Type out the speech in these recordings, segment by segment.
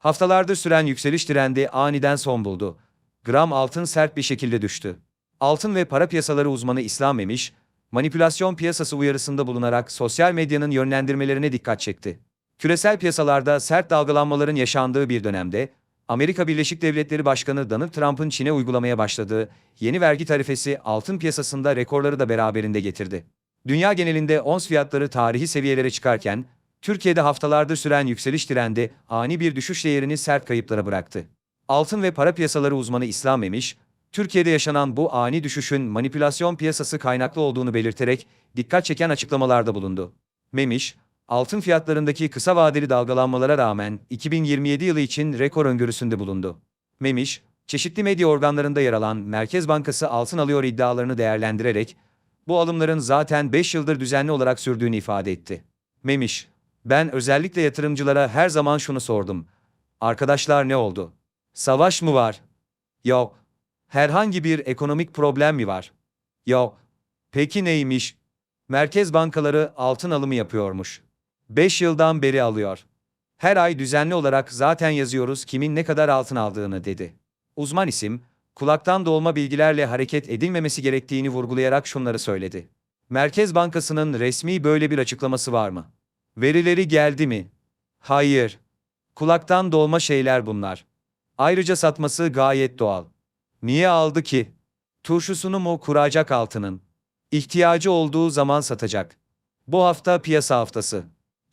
Haftalardır süren yükseliş trendi aniden son buldu. Gram altın sert bir şekilde düştü. Altın ve para piyasaları uzmanı İslam Memiş, manipülasyon piyasası uyarısında bulunarak sosyal medyanın yönlendirmelerine dikkat çekti. Küresel piyasalarda sert dalgalanmaların yaşandığı bir dönemde, Amerika Birleşik Devletleri Başkanı Donald Trump'ın Çin'e uygulamaya başladığı yeni vergi tarifesi altın piyasasında rekorları da beraberinde getirdi. Dünya genelinde ons fiyatları tarihi seviyelere çıkarken, Türkiye'de haftalardır süren yükseliş trendi ani bir düşüş yerini sert kayıplara bıraktı. Altın ve para piyasaları uzmanı İslam Memiş, Türkiye'de yaşanan bu ani düşüşün manipülasyon piyasası kaynaklı olduğunu belirterek dikkat çeken açıklamalarda bulundu. Memiş, altın fiyatlarındaki kısa vadeli dalgalanmalara rağmen 2027 yılı için rekor öngörüsünde bulundu. Memiş, çeşitli medya organlarında yer alan Merkez Bankası altın alıyor iddialarını değerlendirerek, bu alımların zaten 5 yıldır düzenli olarak sürdüğünü ifade etti. Memiş, ben özellikle yatırımcılara her zaman şunu sordum. Arkadaşlar ne oldu? Savaş mı var? Yok. Herhangi bir ekonomik problem mi var? Yok. Peki neymiş? Merkez bankaları altın alımı yapıyormuş. 5 yıldan beri alıyor. Her ay düzenli olarak zaten yazıyoruz kimin ne kadar altın aldığını dedi. Uzman isim, kulaktan dolma bilgilerle hareket edilmemesi gerektiğini vurgulayarak şunları söyledi. Merkez Bankası'nın resmi böyle bir açıklaması var mı? Verileri geldi mi? Hayır. Kulaktan dolma şeyler bunlar. Ayrıca satması gayet doğal. Niye aldı ki? Turşusunu mu kuracak altının? İhtiyacı olduğu zaman satacak. Bu hafta piyasa haftası.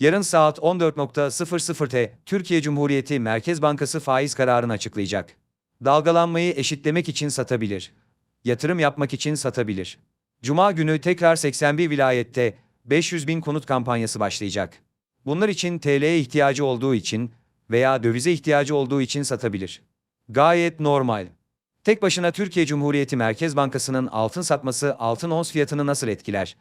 Yarın saat 14.00'te Türkiye Cumhuriyeti Merkez Bankası faiz kararını açıklayacak. Dalgalanmayı eşitlemek için satabilir. Yatırım yapmak için satabilir. Cuma günü tekrar 81 vilayette 500 bin konut kampanyası başlayacak. Bunlar için TL'ye ihtiyacı olduğu için veya dövize ihtiyacı olduğu için satabilir. Gayet normal. Tek başına Türkiye Cumhuriyeti Merkez Bankası'nın altın satması altın ons fiyatını nasıl etkiler?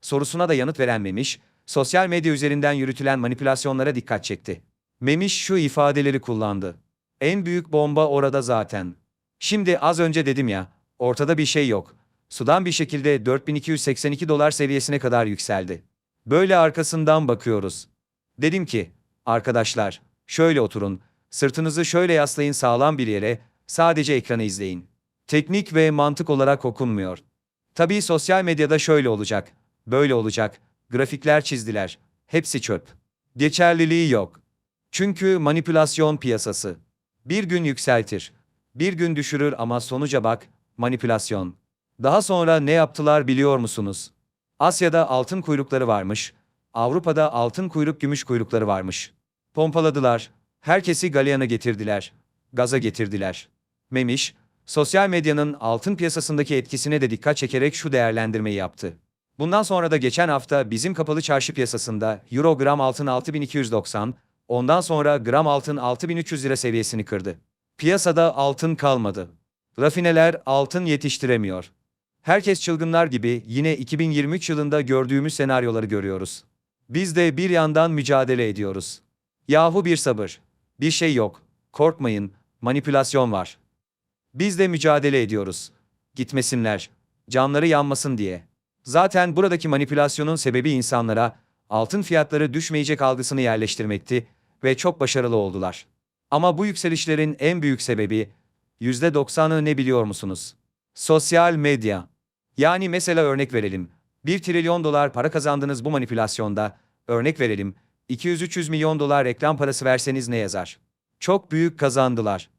Sorusuna da yanıt veren Memiş, sosyal medya üzerinden yürütülen manipülasyonlara dikkat çekti. Memiş şu ifadeleri kullandı. En büyük bomba orada zaten. Şimdi az önce dedim ya, ortada bir şey yok. Sudan bir şekilde 4282 dolar seviyesine kadar yükseldi. Böyle arkasından bakıyoruz. Dedim ki, arkadaşlar, şöyle oturun, sırtınızı şöyle yaslayın sağlam bir yere, sadece ekranı izleyin. Teknik ve mantık olarak okunmuyor. Tabii sosyal medyada şöyle olacak, böyle olacak, grafikler çizdiler, hepsi çöp. Geçerliliği yok. Çünkü manipülasyon piyasası. Bir gün yükseltir, bir gün düşürür ama sonuca bak, manipülasyon. Daha sonra ne yaptılar biliyor musunuz? Asya'da altın kuyrukları varmış, Avrupa'da altın kuyruk gümüş kuyrukları varmış. Pompaladılar, herkesi galeyana getirdiler, gaza getirdiler. Memiş, sosyal medyanın altın piyasasındaki etkisine de dikkat çekerek şu değerlendirmeyi yaptı. Bundan sonra da geçen hafta bizim kapalı çarşı piyasasında Euro gram altın 6290, ondan sonra gram altın 6300 lira seviyesini kırdı. Piyasada altın kalmadı. Rafineler altın yetiştiremiyor. Herkes çılgınlar gibi yine 2023 yılında gördüğümüz senaryoları görüyoruz. Biz de bir yandan mücadele ediyoruz. Yahu bir sabır. Bir şey yok. Korkmayın. Manipülasyon var. Biz de mücadele ediyoruz. Gitmesinler. Canları yanmasın diye. Zaten buradaki manipülasyonun sebebi insanlara altın fiyatları düşmeyecek algısını yerleştirmekti ve çok başarılı oldular. Ama bu yükselişlerin en büyük sebebi %90'ı ne biliyor musunuz? Sosyal medya. Yani mesela örnek verelim. 1 trilyon dolar para kazandınız bu manipülasyonda. Örnek verelim. 200-300 milyon dolar reklam parası verseniz ne yazar? Çok büyük kazandılar.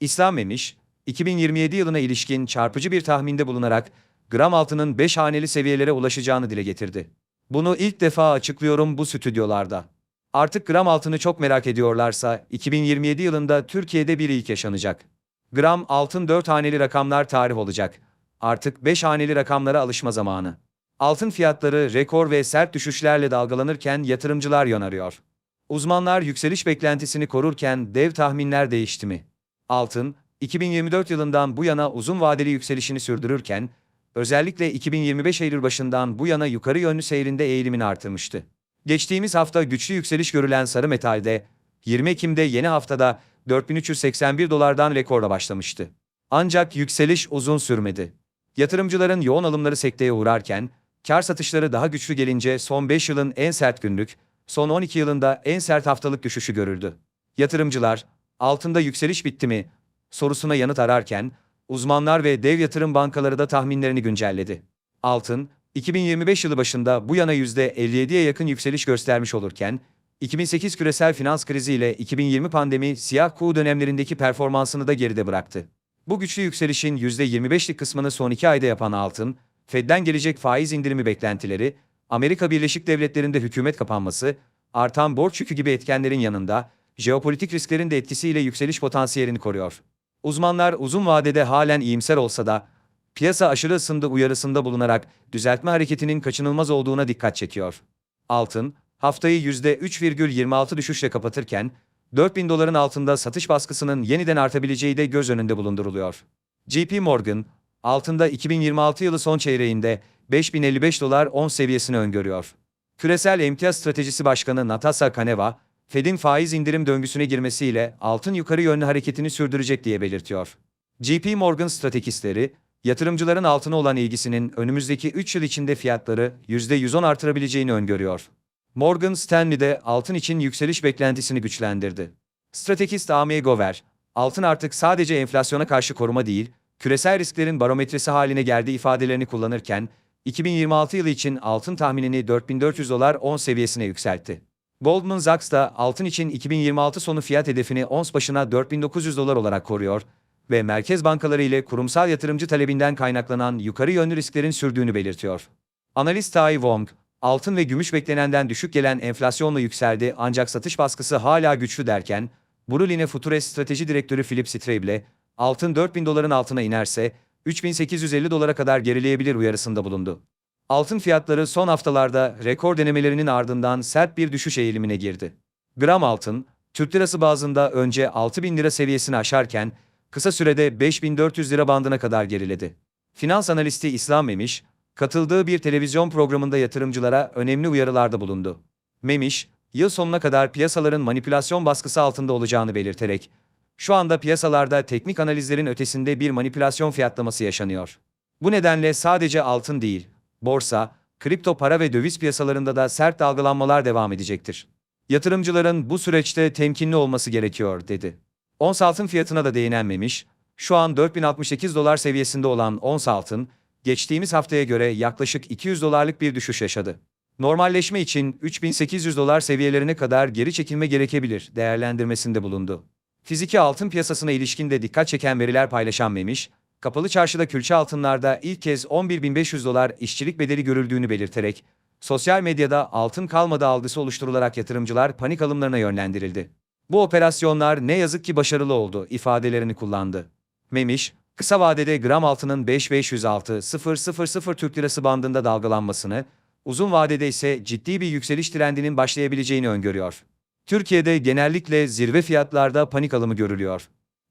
İslam Memiş, 2027 yılına ilişkin çarpıcı bir tahminde bulunarak gram altının 5 haneli seviyelere ulaşacağını dile getirdi. Bunu ilk defa açıklıyorum bu stüdyolarda. Artık gram altını çok merak ediyorlarsa 2027 yılında Türkiye'de bir ilk yaşanacak. Gram altın 4 haneli rakamlar tarih olacak. Artık 5 haneli rakamlara alışma zamanı. Altın fiyatları rekor ve sert düşüşlerle dalgalanırken yatırımcılar yanarıyor. Uzmanlar yükseliş beklentisini korurken dev tahminler değişti mi? Altın, 2024 yılından bu yana uzun vadeli yükselişini sürdürürken, özellikle 2025 Eylül başından bu yana yukarı yönlü seyrinde eğilimini artırmıştı. Geçtiğimiz hafta güçlü yükseliş görülen sarı metalde, 20 Ekim'de yeni haftada 4381 dolardan rekorla başlamıştı. Ancak yükseliş uzun sürmedi. Yatırımcıların yoğun alımları sekteye uğrarken, kar satışları daha güçlü gelince son 5 yılın en sert günlük, son 12 yılında en sert haftalık düşüşü görüldü. Yatırımcılar, altında yükseliş bitti mi sorusuna yanıt ararken, uzmanlar ve dev yatırım bankaları da tahminlerini güncelledi. Altın, 2025 yılı başında bu yana %57'ye yakın yükseliş göstermiş olurken, 2008 küresel finans krizi ile 2020 pandemi siyah kuğu dönemlerindeki performansını da geride bıraktı. Bu güçlü yükselişin %25'lik kısmını son iki ayda yapan altın, Fed'den gelecek faiz indirimi beklentileri, Amerika Birleşik Devletleri'nde hükümet kapanması, artan borç yükü gibi etkenlerin yanında, jeopolitik risklerin de etkisiyle yükseliş potansiyelini koruyor. Uzmanlar uzun vadede halen iyimser olsa da, piyasa aşırı ısındı uyarısında bulunarak düzeltme hareketinin kaçınılmaz olduğuna dikkat çekiyor. Altın, haftayı %3,26 düşüşle kapatırken, 4000 doların altında satış baskısının yeniden artabileceği de göz önünde bulunduruluyor. JP Morgan, altında 2026 yılı son çeyreğinde 5055 dolar 10 seviyesini öngörüyor. Küresel Emtia Stratejisi Başkanı Natasha Kaneva, Fed'in faiz indirim döngüsüne girmesiyle altın yukarı yönlü hareketini sürdürecek diye belirtiyor. JP Morgan stratejistleri, yatırımcıların altına olan ilgisinin önümüzdeki 3 yıl içinde fiyatları %110 artırabileceğini öngörüyor. Morgan Stanley de altın için yükseliş beklentisini güçlendirdi. Stratejist Amy Gover, altın artık sadece enflasyona karşı koruma değil, küresel risklerin barometresi haline geldiği ifadelerini kullanırken, 2026 yılı için altın tahminini 4400 dolar 10 seviyesine yükseltti. Goldman Sachs da altın için 2026 sonu fiyat hedefini ons başına 4900 dolar olarak koruyor ve merkez bankaları ile kurumsal yatırımcı talebinden kaynaklanan yukarı yönlü risklerin sürdüğünü belirtiyor. Analist Tai Wong, altın ve gümüş beklenenden düşük gelen enflasyonla yükseldi ancak satış baskısı hala güçlü derken, Bruline Futures Strateji Direktörü Philip Strable, altın 4000 doların altına inerse, 3850 dolara kadar gerileyebilir uyarısında bulundu. Altın fiyatları son haftalarda rekor denemelerinin ardından sert bir düşüş eğilimine girdi. Gram altın, Türk lirası bazında önce 6000 lira seviyesini aşarken, kısa sürede 5400 lira bandına kadar geriledi. Finans analisti İslam Memiş, katıldığı bir televizyon programında yatırımcılara önemli uyarılarda bulundu. Memiş, yıl sonuna kadar piyasaların manipülasyon baskısı altında olacağını belirterek, şu anda piyasalarda teknik analizlerin ötesinde bir manipülasyon fiyatlaması yaşanıyor. Bu nedenle sadece altın değil, borsa, kripto para ve döviz piyasalarında da sert dalgalanmalar devam edecektir. Yatırımcıların bu süreçte temkinli olması gerekiyor, dedi. Ons altın fiyatına da değinenmemiş, şu an 4068 dolar seviyesinde olan ons altın, geçtiğimiz haftaya göre yaklaşık 200 dolarlık bir düşüş yaşadı. Normalleşme için 3800 dolar seviyelerine kadar geri çekilme gerekebilir değerlendirmesinde bulundu. Fiziki altın piyasasına ilişkin de dikkat çeken veriler paylaşan Memiş, kapalı çarşıda külçe altınlarda ilk kez 11.500 dolar işçilik bedeli görüldüğünü belirterek, sosyal medyada altın kalmadı algısı oluşturularak yatırımcılar panik alımlarına yönlendirildi. Bu operasyonlar ne yazık ki başarılı oldu ifadelerini kullandı. Memiş, kısa vadede gram altının 5506.000 Türk Lirası bandında dalgalanmasını, uzun vadede ise ciddi bir yükseliş trendinin başlayabileceğini öngörüyor. Türkiye'de genellikle zirve fiyatlarda panik alımı görülüyor.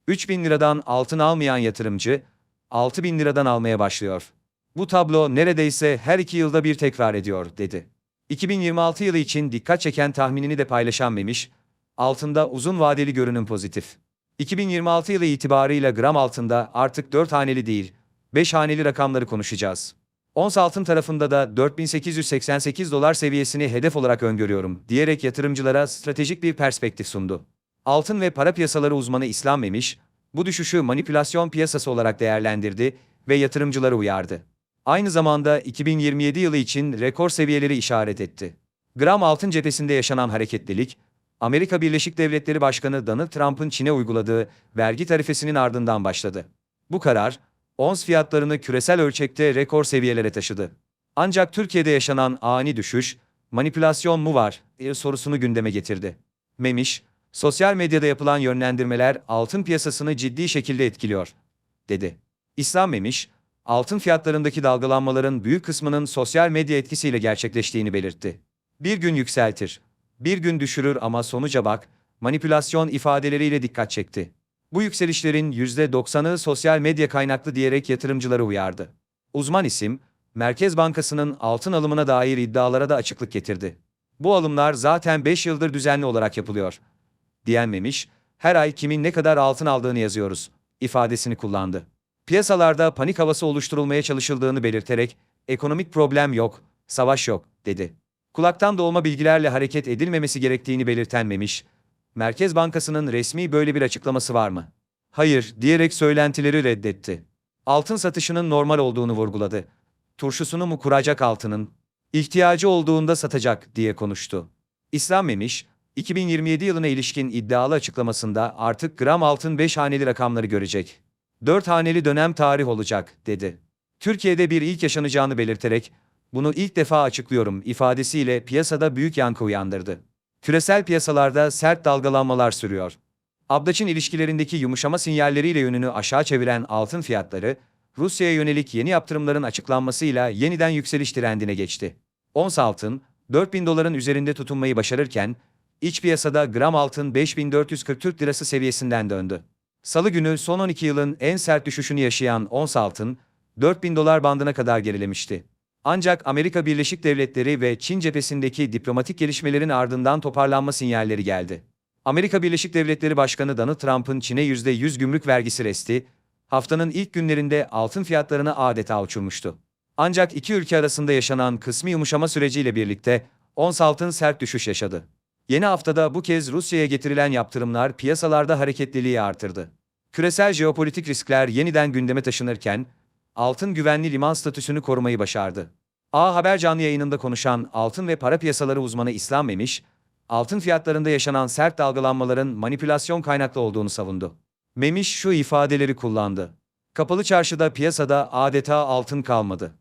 3000 liradan altın almayan yatırımcı, 6000 liradan almaya başlıyor. Bu tablo neredeyse her iki yılda bir tekrar ediyor, dedi. 2026 yılı için dikkat çeken tahminini de paylaşan Memiş, altında uzun vadeli görünüm pozitif. 2026 yılı itibarıyla gram altında artık 4 haneli değil, 5 haneli rakamları konuşacağız. Ons altın tarafında da 4888 dolar seviyesini hedef olarak öngörüyorum diyerek yatırımcılara stratejik bir perspektif sundu. Altın ve para piyasaları uzmanı İslam Memiş, bu düşüşü manipülasyon piyasası olarak değerlendirdi ve yatırımcıları uyardı. Aynı zamanda 2027 yılı için rekor seviyeleri işaret etti. Gram altın cephesinde yaşanan hareketlilik, Amerika Birleşik Devletleri Başkanı Donald Trump'ın Çin'e uyguladığı vergi tarifesinin ardından başladı. Bu karar, ons fiyatlarını küresel ölçekte rekor seviyelere taşıdı. Ancak Türkiye'de yaşanan ani düşüş, manipülasyon mu var diye sorusunu gündeme getirdi. Memiş, sosyal medyada yapılan yönlendirmeler altın piyasasını ciddi şekilde etkiliyor, dedi. İslam Memiş, altın fiyatlarındaki dalgalanmaların büyük kısmının sosyal medya etkisiyle gerçekleştiğini belirtti. Bir gün yükseltir, bir gün düşürür ama sonuca bak, manipülasyon ifadeleriyle dikkat çekti. Bu yükselişlerin %90'ı sosyal medya kaynaklı diyerek yatırımcıları uyardı. Uzman isim, Merkez Bankası'nın altın alımına dair iddialara da açıklık getirdi. Bu alımlar zaten 5 yıldır düzenli olarak yapılıyor. Diyenmemiş, her ay kimin ne kadar altın aldığını yazıyoruz, ifadesini kullandı. Piyasalarda panik havası oluşturulmaya çalışıldığını belirterek, ekonomik problem yok, savaş yok, dedi. Kulaktan dolma bilgilerle hareket edilmemesi gerektiğini belirtenmemiş, Merkez Bankası'nın resmi böyle bir açıklaması var mı? Hayır, diyerek söylentileri reddetti. Altın satışının normal olduğunu vurguladı. Turşusunu mu kuracak altının? İhtiyacı olduğunda satacak diye konuştu. İslam Memiş, 2027 yılına ilişkin iddialı açıklamasında artık gram altın 5 haneli rakamları görecek. 4 haneli dönem tarih olacak, dedi. Türkiye'de bir ilk yaşanacağını belirterek, bunu ilk defa açıklıyorum ifadesiyle piyasada büyük yankı uyandırdı. Küresel piyasalarda sert dalgalanmalar sürüyor. Abdaç'ın ilişkilerindeki yumuşama sinyalleriyle yönünü aşağı çeviren altın fiyatları, Rusya'ya yönelik yeni yaptırımların açıklanmasıyla yeniden yükseliş trendine geçti. Ons altın, 4000 doların üzerinde tutunmayı başarırken, iç piyasada gram altın 5440 Türk lirası seviyesinden döndü. Salı günü son 12 yılın en sert düşüşünü yaşayan ons altın, 4000 dolar bandına kadar gerilemişti. Ancak Amerika Birleşik Devletleri ve Çin cephesindeki diplomatik gelişmelerin ardından toparlanma sinyalleri geldi. Amerika Birleşik Devletleri Başkanı Donald Trump'ın Çin'e %100 gümrük vergisi resti, haftanın ilk günlerinde altın fiyatlarını adeta uçurmuştu. Ancak iki ülke arasında yaşanan kısmi yumuşama süreciyle birlikte ons altın sert düşüş yaşadı. Yeni haftada bu kez Rusya'ya getirilen yaptırımlar piyasalarda hareketliliği artırdı. Küresel jeopolitik riskler yeniden gündeme taşınırken, altın güvenli liman statüsünü korumayı başardı. A Haber canlı yayınında konuşan altın ve para piyasaları uzmanı İslam Memiş, altın fiyatlarında yaşanan sert dalgalanmaların manipülasyon kaynaklı olduğunu savundu. Memiş şu ifadeleri kullandı. Kapalı çarşıda piyasada adeta altın kalmadı.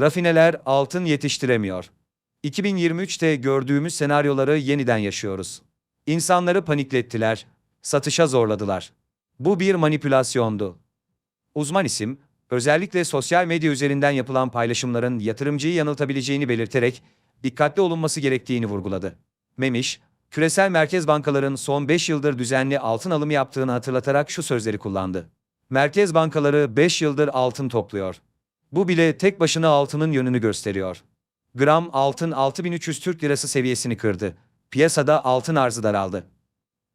Rafineler altın yetiştiremiyor. 2023'te gördüğümüz senaryoları yeniden yaşıyoruz. İnsanları paniklettiler, satışa zorladılar. Bu bir manipülasyondu. Uzman isim, özellikle sosyal medya üzerinden yapılan paylaşımların yatırımcıyı yanıltabileceğini belirterek dikkatli olunması gerektiğini vurguladı. Memiş, küresel merkez bankaların son 5 yıldır düzenli altın alımı yaptığını hatırlatarak şu sözleri kullandı. Merkez bankaları 5 yıldır altın topluyor. Bu bile tek başına altının yönünü gösteriyor. Gram altın 6300 Türk Lirası seviyesini kırdı. Piyasada altın arzı daraldı.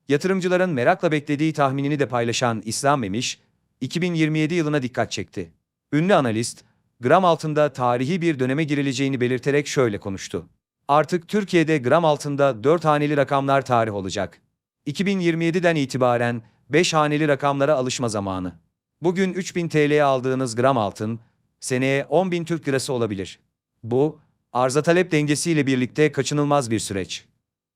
Yatırımcıların merakla beklediği tahminini de paylaşan İslam Memiş, 2027 yılına dikkat çekti. Ünlü analist, gram altında tarihi bir döneme girileceğini belirterek şöyle konuştu. Artık Türkiye'de gram altında 4 haneli rakamlar tarih olacak. 2027'den itibaren 5 haneli rakamlara alışma zamanı. Bugün 3000 TL'ye aldığınız gram altın, seneye 10.000 Türk Lirası olabilir. Bu, arza talep dengesiyle birlikte kaçınılmaz bir süreç.